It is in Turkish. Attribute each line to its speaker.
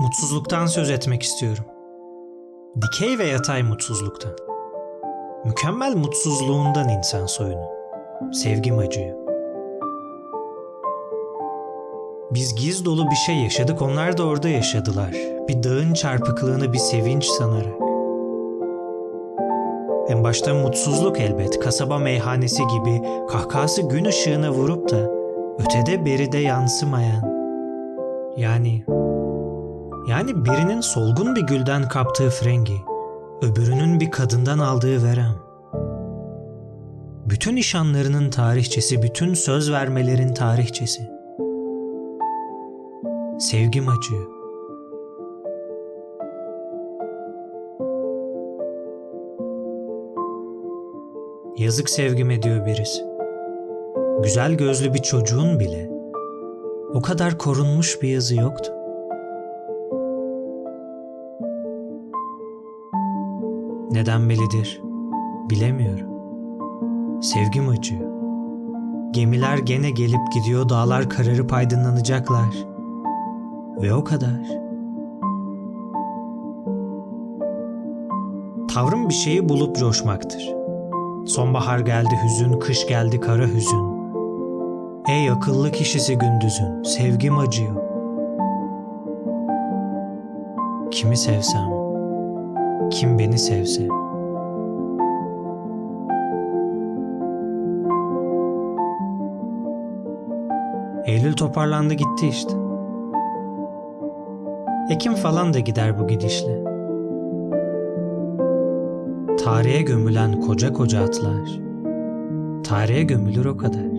Speaker 1: Mutsuzluktan söz etmek istiyorum. Dikey ve yatay mutsuzluktan. Mükemmel mutsuzluğundan insan soyunu. Sevgim acıyor. Biz giz dolu bir şey yaşadık, onlar da orada yaşadılar. Bir dağın çarpıklığını bir sevinç sanarak. En başta mutsuzluk elbet, kasaba meyhanesi gibi kahkası gün ışığına vurup da ötede beride yansımayan. Yani yani birinin solgun bir gülden kaptığı frengi, öbürünün bir kadından aldığı verem. Bütün işanlarının tarihçesi, bütün söz vermelerin tarihçesi. Sevgim acıyor. Yazık sevgime diyor birisi. Güzel gözlü bir çocuğun bile o kadar korunmuş bir yazı yoktu. Neden belidir? Bilemiyorum. Sevgim acıyor. Gemiler gene gelip gidiyor, dağlar kararıp aydınlanacaklar. Ve o kadar. Tavrım bir şeyi bulup coşmaktır. Sonbahar geldi hüzün, kış geldi kara hüzün. Ey akıllı kişisi gündüzün, sevgim acıyor. Kimi sevsem, kim beni sevse. Eylül toparlandı gitti işte. Ekim falan da gider bu gidişle. Tarihe gömülen koca koca atlar. Tarihe gömülür o kadar.